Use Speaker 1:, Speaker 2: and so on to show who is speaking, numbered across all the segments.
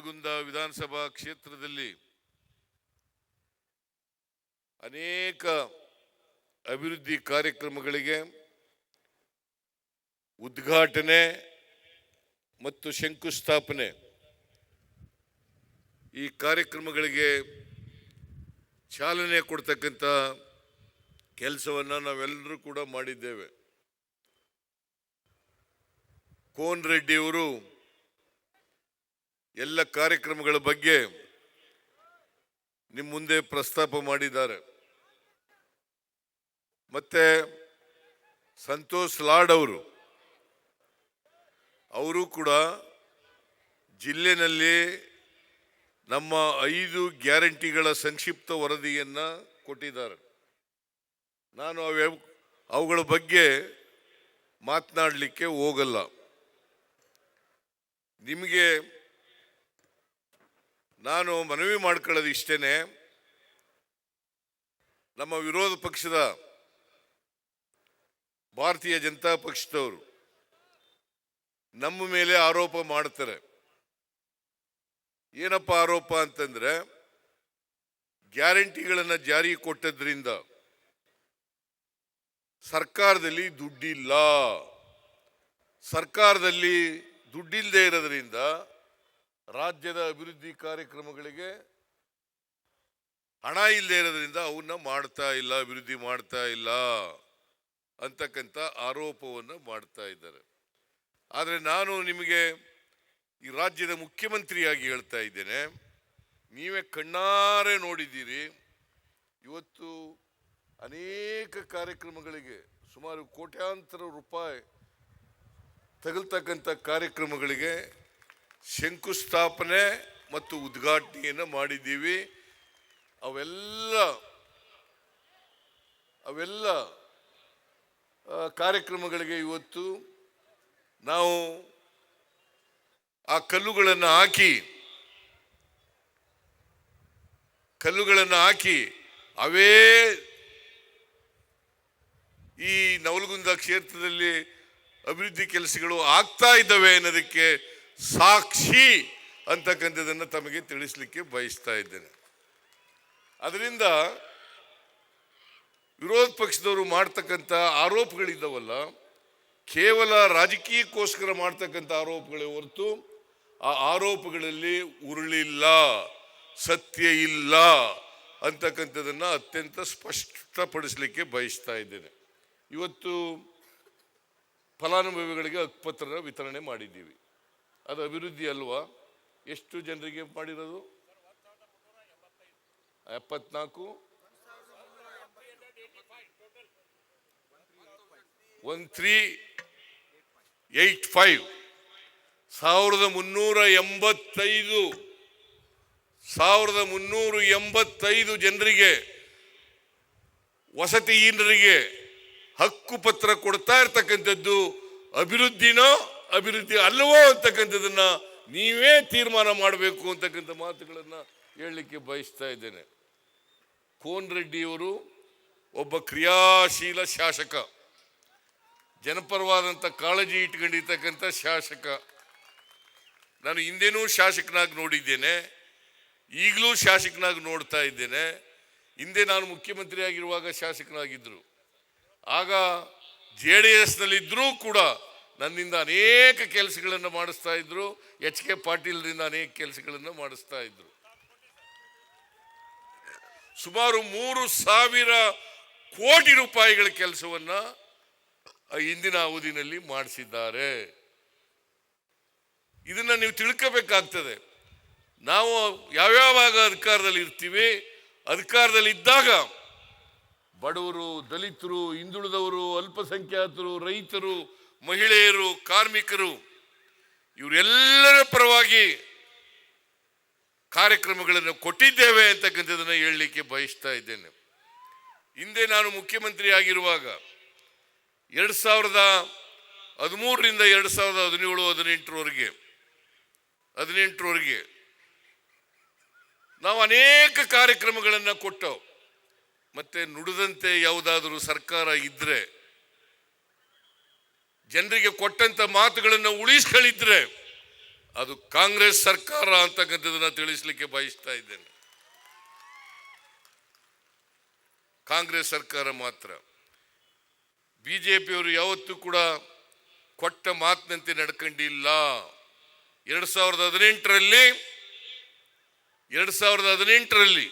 Speaker 1: ನವಲಗುಂದ ವಿಧಾನಸಭಾ ಕ್ಷೇತ್ರದಲ್ಲಿ ಅನೇಕ ಅಭಿವೃದ್ಧಿ ಕಾರ್ಯಕ್ರಮಗಳಿಗೆ ಉದ್ಘಾಟನೆ ಮತ್ತು ಶಂಕುಸ್ಥಾಪನೆ ಈ ಕಾರ್ಯಕ್ರಮಗಳಿಗೆ ಚಾಲನೆ ಕೊಡ್ತಕ್ಕಂಥ ಕೆಲಸವನ್ನು ನಾವೆಲ್ಲರೂ ಕೂಡ ಮಾಡಿದ್ದೇವೆ. ಕೋನ್ ರೆಡ್ಡಿಯವರು ಎಲ್ಲ ಕಾರ್ಯಕ್ರಮಗಳ ಬಗ್ಗೆ ನಿಮ್ಮ ಮುಂದೆ ಪ್ರಸ್ತಾಪ ಮಾಡಿದ್ದಾರೆ. ಮತ್ತೆ ಸಂತೋಷ್ ಲಾಡ್ ಅವರು ಅವರು ಕೂಡ ಜಿಲ್ಲೆನಲ್ಲಿ ನಮ್ಮ ಐದು ಗ್ಯಾರಂಟಿಗಳ ಸಂಕ್ಷಿಪ್ತ ವರದಿಯನ್ನು ಕೊಟ್ಟಿದ್ದಾರೆ. ನಾನು ಅವ, ಅವುಗಳ ಬಗ್ಗೆ ಮಾತನಾಡಲಿಕ್ಕೆ ಹೋಗಲ್ಲ. ನಿಮಗೆ ನಾನು ಮನವಿ ಮಾಡ್ಕೊಳ್ಳೋದು ಇಷ್ಟೇನೆ. ನಮ್ಮ ವಿರೋಧ ಪಕ್ಷದ ಭಾರತೀಯ ಜನತಾ ಪಕ್ಷದವರು ನಮ್ಮ ಮೇಲೆ ಆರೋಪ ಮಾಡ್ತಾರೆ ಏನಪ್ಪ ಆರೋಪ ಅಂತಂದ್ರೆ ಗ್ಯಾರಂಟಿಗಳನ್ನು ಜಾರಿ ಕೊಟ್ಟದ್ರಿಂದ ಸರ್ಕಾರದಲ್ಲಿ ದುಡ್ಡಿಲ್ಲ. ಸರ್ಕಾರದಲ್ಲಿ ದುಡ್ಡಿಲ್ಲದೆ ಇರೋದ್ರಿಂದ ರಾಜ್ಯದ ಅಭಿವೃದ್ಧಿ ಕಾರ್ಯಕ್ರಮಗಳಿಗೆ ಹಣ ಇಲ್ಲದೆ ಇರೋದ್ರಿಂದ ಅವನ್ನ ಮಾಡ್ತಾ ಇಲ್ಲ, ಅಭಿವೃದ್ಧಿ ಮಾಡ್ತಾ ಇಲ್ಲ ಅಂತಕ್ಕಂಥ ಆರೋಪವನ್ನು ಮಾಡ್ತಾ ಇದ್ದಾರೆ. ಆದರೆ ನಾನು ನಿಮಗೆ ಈ ರಾಜ್ಯದ ಮುಖ್ಯಮಂತ್ರಿಯಾಗಿ ಹೇಳ್ತಾ ಇದ್ದೇನೆ. ನೀವೇ ಕಣ್ಣಾರೆ ನೋಡಿದ್ದೀರಿ. ಇವತ್ತು ಅನೇಕ ಕಾರ್ಯಕ್ರಮಗಳಿಗೆ ಸುಮಾರು ಕೋಟ್ಯಾಂತರ ರೂಪಾಯಿ ತಗಲ್ತಕ್ಕಂಥ ಕಾರ್ಯಕ್ರಮಗಳಿಗೆ ಶಂಕುಸ್ಥಾಪನೆ ಮತ್ತು ಉದ್ಘಾಟನೆಯನ್ನು ಮಾಡಿದ್ದೀವಿ. ಅವೆಲ್ಲ ಅವೆಲ್ಲ ಕಾರ್ಯಕ್ರಮಗಳಿಗೆ ಇವತ್ತು ನಾವು ಆ ಕಲ್ಲುಗಳನ್ನು ಹಾಕಿ ಕಲ್ಲುಗಳನ್ನು ಹಾಕಿ ಅವೇ ಈ ನವಲಗುಂದ ಕ್ಷೇತ್ರದಲ್ಲಿ ಅಭಿವೃದ್ಧಿ ಕೆಲಸಗಳು ಆಗ್ತಾ ಇದ್ದಾವೆ ಅನ್ನೋದಕ್ಕೆ ಸಾಕ್ಷಿ ಅಂತಕ್ಕಂಥದ್ದನ್ನು ತಮಗೆ ತಿಳಿಸ್ಲಿಕ್ಕೆ ಬಯಸ್ತಾ ಇದ್ದೇನೆ. ಅದರಿಂದ ವಿರೋಧ ಪಕ್ಷದವರು ಮಾಡ್ತಕ್ಕಂಥ ಆರೋಪಗಳಿದ್ದಾವಲ್ಲ, ಕೇವಲ ರಾಜಕೀಯಕ್ಕೋಸ್ಕರ ಮಾಡ್ತಕ್ಕಂಥ ಆರೋಪಗಳೇ ಹೊರತು ಆ ಆರೋಪಗಳಲ್ಲಿ ಉರುಳಿಲ್ಲ, ಸತ್ಯ ಇಲ್ಲ ಅಂತಕ್ಕಂಥದ್ದನ್ನು ಅತ್ಯಂತ ಸ್ಪಷ್ಟಪಡಿಸಲಿಕ್ಕೆ ಬಯಸ್ತಾ ಇದ್ದೇನೆ. ಇವತ್ತು ಫಲಾನುಭವಿಗಳಿಗೆ ಹಕ್ಕುಪತ್ರನ ವಿತರಣೆ ಮಾಡಿದ್ದೀವಿ. ಅದು ಅಭಿವೃದ್ಧಿ ಅಲ್ವಾ? ಎಷ್ಟು ಜನರಿಗೆ ಮಾಡಿರೋದು? ಎಪ್ಪತ್ನಾಲ್ಕು? One three eight five. ಸಾವಿರದ ಮುನ್ನೂರ ಎಂಬತ್ತೈದು. ಸಾವಿರದ ಮುನ್ನೂರ ಎಂಬತ್ತೈದು ಜನರಿಗೆ ವಸತಿಹೀನರಿಗೆ ಹಕ್ಕು ಪತ್ರ ಕೊಡ್ತಾ ಇರ್ತಕ್ಕಂಥದ್ದು ಅಭಿವೃದ್ಧಿನೋ ಅಭಿವೃದ್ಧಿ ಅಲ್ಲವೋ ಅಂತಕ್ಕಂಥದ್ದನ್ನು ನೀವೇ ತೀರ್ಮಾನ ಮಾಡಬೇಕು ಅಂತಕ್ಕಂಥ ಮಾತುಗಳನ್ನು ಹೇಳಲಿಕ್ಕೆ ಬಯಸ್ತಾ ಇದ್ದೇನೆ. ಕೋನ್ ರೆಡ್ಡಿಯವರು ಒಬ್ಬ ಕ್ರಿಯಾಶೀಲ ಶಾಸಕ, ಜನಪರವಾದಂಥ ಕಾಳಜಿ ಇಟ್ಕೊಂಡಿರ್ತಕ್ಕಂಥ ಶಾಸಕ. ನಾನು ಹಿಂದೆನೂ ಶಾಸಕನಾಗಿ ನೋಡಿದ್ದೇನೆ, ಈಗಲೂ ಶಾಸಕನಾಗಿ ನೋಡ್ತಾ ಇದ್ದೇನೆ. ಹಿಂದೆ ನಾನು ಮುಖ್ಯಮಂತ್ರಿ ಆಗಿರುವಾಗ ಶಾಸಕನಾಗಿದ್ದರು. ಆಗ ಜೆ ಡಿ ಎಸ್ನಲ್ಲಿದ್ದರೂ ಕೂಡ ನನ್ನಿಂದ ಅನೇಕ ಕೆಲಸಗಳನ್ನು ಮಾಡಿಸ್ತಾ ಇದ್ರು. ಎಚ್ ಕೆ ಪಾಟೀಲ್ರಿಂದ ಅನೇಕ ಕೆಲಸಗಳನ್ನು ಮಾಡಿಸ್ತಾ ಇದ್ರು. ಸುಮಾರು ಮೂರು ಸಾವಿರ ಕೋಟಿ ರೂಪಾಯಿಗಳ ಕೆಲಸವನ್ನ ಇಂದಿನ ಅವಧಿನಲ್ಲಿ ಮಾಡಿಸಿದ್ದಾರೆ. ಇದನ್ನ ನೀವು ತಿಳ್ಕೋಬೇಕಾಗ್ತದೆ. ನಾವು ಯಾವ್ಯಾವಾಗ ಅಧಿಕಾರದಲ್ಲಿ ಇರ್ತೀವಿ, ಅಧಿಕಾರದಲ್ಲಿ ಇದ್ದಾಗ ಬಡವರು, ದಲಿತರು, ಹಿಂದುಳಿದವರು, ಅಲ್ಪಸಂಖ್ಯಾತರು, ರೈತರು ಮಹಿಳೆಯರು, ಕಾರ್ಮಿಕರು, ಇವರೆಲ್ಲರ ಪರವಾಗಿ ಕಾರ್ಯಕ್ರಮಗಳನ್ನು ಕೊಟ್ಟಿದ್ದೇವೆ ಅಂತಕ್ಕಂಥದ್ದನ್ನು ಹೇಳಲಿಕ್ಕೆ ಬಯಸ್ತಾ ಇದ್ದೇನೆ. ಹಿಂದೆ ನಾನು ಮುಖ್ಯಮಂತ್ರಿ ಆಗಿರುವಾಗ ಎರಡು ಸಾವಿರದ ಹದಿಮೂರರಿಂದ ಎರಡು ಸಾವಿರದ ಹದಿನೇಳು, ಹದಿನೆಂಟರವರೆಗೆ ಹದಿನೆಂಟರವರೆಗೆ ನಾವು ಅನೇಕ ಕಾರ್ಯಕ್ರಮಗಳನ್ನು ಕೊಟ್ಟವು. ಮತ್ತು ನುಡಿದಂತೆ ಯಾವುದಾದರೂ ಸರ್ಕಾರ ಇದ್ರೆ ಜನರಿಗೆ ಕೊಟ್ಟಂತ ಮಾತುಗಳನ್ನು ಉಳಿಸ್ಕೊಳ್ಳಿದ್ರೆ ಅದು ಕಾಂಗ್ರೆಸ್ ಸರ್ಕಾರ ಅಂತಕ್ಕಂಥದ್ದನ್ನ ತಿಳಿಸ್ಲಿಕ್ಕೆ ಬಯಸ್ತಾ ಇದ್ದೇನೆ. ಕಾಂಗ್ರೆಸ್ ಸರ್ಕಾರ ಮಾತ್ರ. ಬಿಜೆಪಿಯವರು ಯಾವತ್ತೂ ಕೂಡ ಕೊಟ್ಟ ಮಾತಿನಂತೆ ನಡ್ಕೊಂಡಿಲ್ಲ. ಎರಡು ಸಾವಿರದ ಹದಿನೆಂಟರಲ್ಲಿ, ಎರಡು ಸಾವಿರದ ಹದಿನೆಂಟರಲ್ಲಿ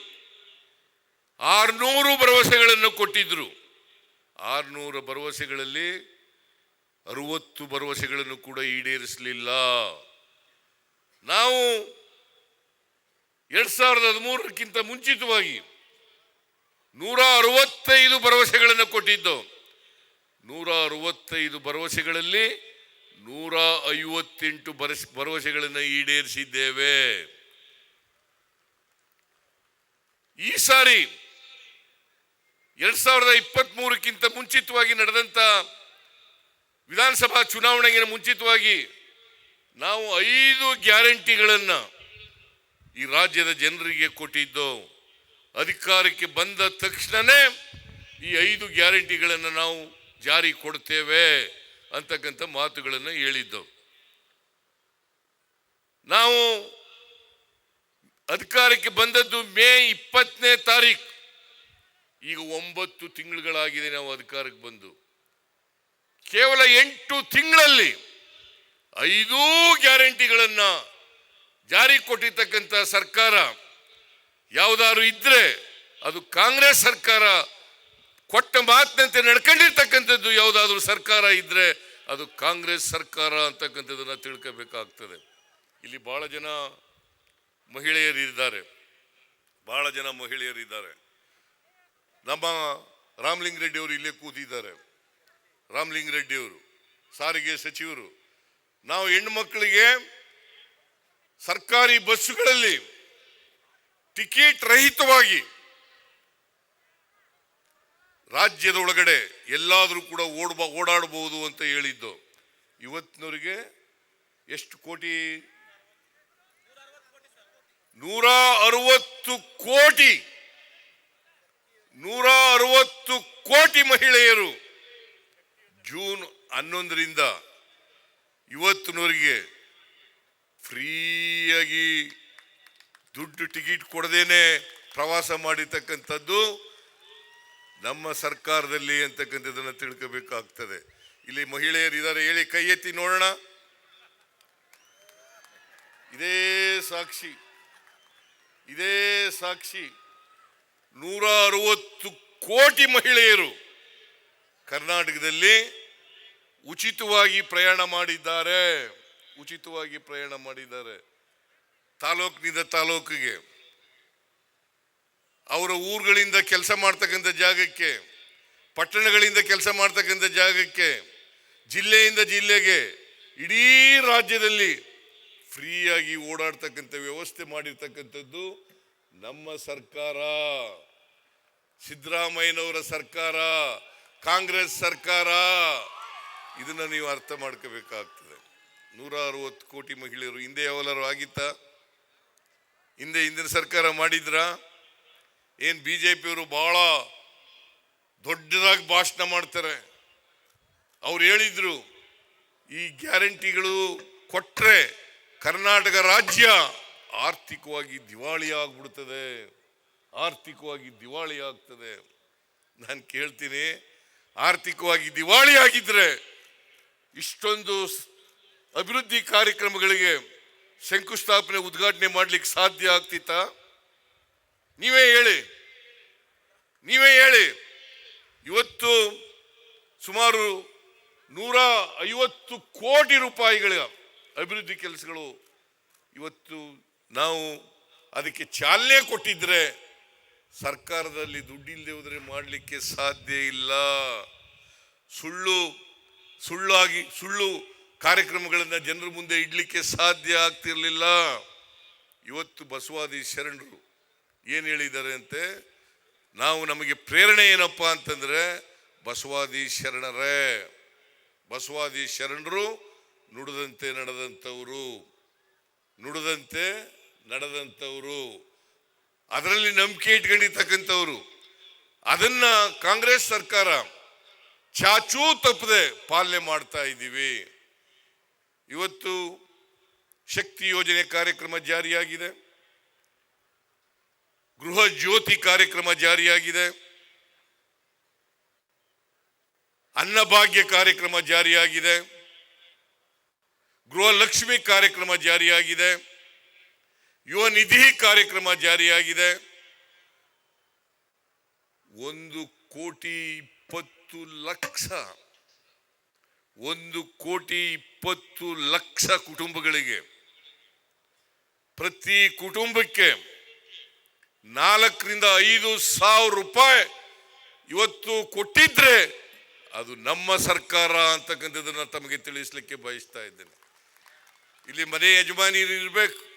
Speaker 1: ಆರ್ನೂರು ಭರವಸೆಗಳನ್ನು ಕೊಟ್ಟಿದ್ರು. ಆರ್ನೂರು ಭರವಸೆಗಳಲ್ಲಿ ಅರುವತ್ತು ಭರವಸೆಗಳನ್ನು ಕೂಡ ಈಡೇರಿಸಲಿಲ್ಲ. ನಾವು ಎರಡ್ ಸಾವಿರದ ಹದಿಮೂರಕ್ಕಿಂತ ಮುಂಚಿತವಾಗಿ ನೂರ ಅರವತ್ತೈದು ಭರವಸೆಗಳನ್ನು ಕೊಟ್ಟಿದ್ದು. ನೂರ ಅರವತ್ತೈದು ಭರವಸೆಗಳಲ್ಲಿ ನೂರ ಐವತ್ತೆಂಟು ಭರಸ್, ಭರವಸೆಗಳನ್ನು ಈಡೇರಿಸಿದ್ದೇವೆ. ಈ ಸಾರಿ ಎರಡ್ ಸಾವಿರದ ಇಪ್ಪತ್ತ್ ಮುಂಚಿತವಾಗಿ ನಡೆದಂತ ವಿಧಾನಸಭಾ ಚುನಾವಣೆಗೆ ಮುಂಚಿತವಾಗಿ ನಾವು ಐದು ಗ್ಯಾರಂಟಿಗಳನ್ನು ಈ ರಾಜ್ಯದ ಜನರಿಗೆ ಕೊಟ್ಟಿದ್ದು. ಅಧಿಕಾರಕ್ಕೆ ಬಂದ ತಕ್ಷಣನೇ ಈ ಐದು ಗ್ಯಾರಂಟಿಗಳನ್ನು ನಾವು ಜಾರಿ ಕೊಡ್ತೇವೆ ಅಂತಕ್ಕಂಥ ಮಾತುಗಳನ್ನು ಹೇಳಿದ್ದು. ನಾವು ಅಧಿಕಾರಕ್ಕೆ ಬಂದದ್ದು ಮೇ ಇಪ್ಪತ್ತನೇ ತಾರೀಕು ಈಗ ಒಂಬತ್ತು ತಿಂಗಳುಗಳಾಗಿದೆ ನಾವು ಅಧಿಕಾರಕ್ಕೆ ಬಂದು. ಕೇವಲ ಎಂಟು ತಿಂಗಳಲ್ಲಿ ಐದೂ ಗ್ಯಾರಂಟಿಗಳನ್ನ ಜಾರಿ ಕೊಟ್ಟಿರ್ತಕ್ಕಂಥ ಸರ್ಕಾರ ಯಾವುದಾದ್ರು ಇದ್ದರೆ ಅದು ಕಾಂಗ್ರೆಸ್ ಸರ್ಕಾರ ಕೊಟ್ಟ ಮಾತಿನಂತೆ ನಡ್ಕೊಂಡಿರ್ತಕ್ಕಂಥದ್ದು ಯಾವುದಾದ್ರೂ ಸರ್ಕಾರ ಇದ್ದರೆ ಅದು ಕಾಂಗ್ರೆಸ್ ಸರ್ಕಾರ ಅಂತಕ್ಕಂಥದ್ದನ್ನ ತಿಳ್ಕೋಬೇಕಾಗ್ತದೆ. ಇಲ್ಲಿ ಬಹಳ ಜನ ಮಹಿಳೆಯರಿದ್ದಾರೆ. ಬಹಳ ಜನ ಮಹಿಳೆಯರಿದ್ದಾರೆ. ನಮ್ಮ ರಾಮಲಿಂಗ ರೆಡ್ಡಿ ಅವರು ಇಲ್ಲೇ ಕೂತಿದ್ದಾರೆ. ರಾಮಲಿಂಗ ರೆಡ್ಡಿ ಅವರು, ಸಾರಿಗೆ ಸಚಿವರು, ನಾವು ಹೆಣ್ಣು ಮಕ್ಕಳಿಗೆ ಸರ್ಕಾರಿ ಬಸ್ಸುಗಳಲ್ಲಿ ಟಿಕೆಟ್ ರಹಿತವಾಗಿ ರಾಜ್ಯದ ಒಳಗಡೆ ಎಲ್ಲಾದರೂ ಕೂಡ ಓಡ್ಬ ಓಡಾಡಬಹುದು ಅಂತ ಹೇಳಿದ್ದು, ಇವತ್ತಿನವರಿಗೆ ಎಷ್ಟು ಕೋಟಿ? ನೂರ ಅರವತ್ತು ಕೋಟಿ. ನೂರ ಅರವತ್ತು ಕೋಟಿ ಮಹಿಳೆಯರು ಜೂನ್ ಹನ್ನೊಂದರಿಂದ ಇವತ್ತಿನವರೆಗೆ ಫ್ರೀಯಾಗಿ ದುಡ್ಡು ಟಿಕೆಟ್ ಕೊಡದೇನೆ ಪ್ರವಾಸ ಮಾಡಿರ್ತಕ್ಕಂಥದ್ದು ನಮ್ಮ ಸರ್ಕಾರದಲ್ಲಿ ಅಂತಕ್ಕಂಥದ್ದನ್ನು ತಿಳ್ಕೋಬೇಕಾಗ್ತದೆ. ಇಲ್ಲಿ ಮಹಿಳೆಯರು ಇದ್ದಾರೆ, ಹೇಳಿ ಕೈ ಎತ್ತಿ ನೋಡೋಣ. ಇದೇ ಸಾಕ್ಷಿ ಇದೇ ಸಾಕ್ಷಿ. ನೂರ ಅರವತ್ತು ಕೋಟಿ ಮಹಿಳೆಯರು ಕರ್ನಾಟಕದಲ್ಲಿ ಉಚಿತವಾಗಿ ಪ್ರಯಾಣ ಮಾಡಿದ್ದಾರೆ. ಉಚಿತವಾಗಿ ಪ್ರಯಾಣ ಮಾಡಿದ್ದಾರೆ. ತಾಲೂಕಿನಿಂದ ತಾಲೂಕಿಗೆ. ಅವರ ಊರುಗಳಿಂದ ಕೆಲಸ ಮಾಡ್ತಕ್ಕಂಥ ಜಾಗಕ್ಕೆ, ಪಟ್ಟಣಗಳಿಂದ ಕೆಲಸ ಮಾಡ್ತಕ್ಕಂಥ ಜಾಗಕ್ಕೆ, ಜಿಲ್ಲೆಯಿಂದ ಜಿಲ್ಲೆಗೆ, ಇಡೀ ರಾಜ್ಯದಲ್ಲಿ ಫ್ರೀಯಾಗಿ ಓಡಾಡ್ತಕ್ಕಂಥ ವ್ಯವಸ್ಥೆ ಮಾಡಿರ್ತಕ್ಕಂಥದ್ದು ನಮ್ಮ ಸರ್ಕಾರ. ಸಿದ್ದರಾಮಯ್ಯನವರ ಸರ್ಕಾರ, ಕಾಂಗ್ರೆಸ್ ಸರ್ಕಾರ. ಇದನ್ನ ನೀವು ಅರ್ಥ ಮಾಡ್ಕೋಬೇಕಾಗ್ತದೆ. ನೂರ ಅರವತ್ತು ಕೋಟಿ ಮಹಿಳೆಯರು ಹಿಂದೆ ಯಾವಲರು ಆಗಿತ್ತಾ? ಹಿಂದೆ ಹಿಂದಿನ ಸರ್ಕಾರ ಮಾಡಿದ್ರ? ಏನು ಬಿ ಜೆ ಪಿಯವರು ಬಹಳ ದೊಡ್ಡದಾಗಿ ಭಾಷಣ ಮಾಡ್ತಾರೆ. ಅವ್ರು ಹೇಳಿದ್ರು, ಈ ಗ್ಯಾರಂಟಿಗಳು ಕೊಟ್ರೆ ಕರ್ನಾಟಕ ರಾಜ್ಯ ಆರ್ಥಿಕವಾಗಿ ದಿವಾಳಿ ಆಗ್ಬಿಡ್ತದೆ. ಆರ್ಥಿಕವಾಗಿ ದಿವಾಳಿ ಆಗ್ತದೆ. ನಾನು ಕೇಳ್ತೀನಿ, ಆರ್ಥಿಕವಾಗಿ ದಿವಾಳಿ ಆಗಿದ್ರೆ ಇಷ್ಟೊಂದು ಅಭಿವೃದ್ಧಿ ಕಾರ್ಯಕ್ರಮಗಳಿಗೆ ಶಂಕುಸ್ಥಾಪನೆ, ಉದ್ಘಾಟನೆ ಮಾಡ್ಲಿಕ್ಕೆ ಸಾಧ್ಯ ಆಗ್ತಿತ್ತ? ನೀವೇ ಹೇಳಿ. ನೀವೇ ಹೇಳಿ. ಇವತ್ತು ಸುಮಾರು ನೂರ ಐವತ್ತು ಕೋಟಿ ರೂಪಾಯಿಗಳ ಅಭಿವೃದ್ಧಿ ಕೆಲಸಗಳು ಇವತ್ತು ನಾವು ಅದಕ್ಕೆ ಚಾಲನೆ ಕೊಟ್ಟಿದ್ರೆ ಸರ್ಕಾರದಲ್ಲಿ ದುಡ್ಡಿಲ್ಲದೆ ಹೋದರೆ ಮಾಡಲಿಕ್ಕೆ ಸಾಧ್ಯ ಇಲ್ಲ. ಸುಳ್ಳು ಸುಳ್ಳಾಗಿ, ಸುಳ್ಳು ಕಾರ್ಯಕ್ರಮಗಳನ್ನು ಜನರ ಮುಂದೆ ಇಡ್ಲಿಕ್ಕೆ ಸಾಧ್ಯ ಆಗ್ತಿರಲಿಲ್ಲ. ಇವತ್ತು ಬಸವಾದಿ ಶರಣರು ಏನು ಹೇಳಿದ್ದಾರೆ ಅಂತೆ? ನಾವು ನಮಗೆ ಪ್ರೇರಣೆ ಏನಪ್ಪ ಅಂತಂದ್ರೆ ಬಸವಾದಿ ಶರಣರೇ. ಬಸವಾದಿ ಶರಣರು ನುಡಿದಂತೆ ನಡೆದಂಥವರು. ನುಡಿದಂತೆ ನಡೆದಂಥವರು. ಅದರಲ್ಲಿ ನಂಬಿಕೆ ಇಟ್ಕೊಂಡಿರ್ತಕ್ಕಂಥವ್ರು. ಅದನ್ನ ಕಾಂಗ್ರೆಸ್ ಸರ್ಕಾರ ಚಾಚೂ ತಪ್ಪದೆ ಪಾಲನೆ ಮಾಡ್ತಾ ಇದ್ದೀವಿ. ಇವತ್ತು ಶಕ್ತಿ ಯೋಜನೆ ಕಾರ್ಯಕ್ರಮ ಜಾರಿಯಾಗಿದೆ. ಗೃಹ ಜ್ಯೋತಿ ಕಾರ್ಯಕ್ರಮ ಜಾರಿಯಾಗಿದೆ. ಅನ್ನಭಾಗ್ಯ ಕಾರ್ಯಕ್ರಮ ಜಾರಿಯಾಗಿದೆ. ಗೃಹ ಲಕ್ಷ್ಮಿ ಕಾರ್ಯಕ್ರಮ ಜಾರಿಯಾಗಿದೆ. ಯುವ ನಿಧಿ ಕಾರ್ಯಕ್ರಮ ಜಾರಿಯಾಗಿದೆ. ಒಂದು ಕೋಟಿ ಇಪ್ಪತ್ತು ಲಕ್ಷ, ಒಂದು ಕೋಟಿ ಇಪ್ಪತ್ತು ಲಕ್ಷ ಕುಟುಂಬಗಳಿಗೆ. ಪ್ರತಿ ಕುಟುಂಬಕ್ಕೆ ನಾಲ್ಕರಿಂದ ಐದು ಸಾವಿರ ರೂಪಾಯಿ ಇವತ್ತು ಕೊಟ್ಟಿದ್ರೆ ಅದು ನಮ್ಮ ಸರ್ಕಾರ ಅಂತಕ್ಕಂಥದ್ದನ್ನು ತಮಗೆ ತಿಳಿಸ್ಲಿಕ್ಕೆ ಬಯಸ್ತಾ ಇದ್ದೇನೆ. ಇಲ್ಲಿ ಮನೆ ಯಜಮಾನಿ ಇರಬೇಕು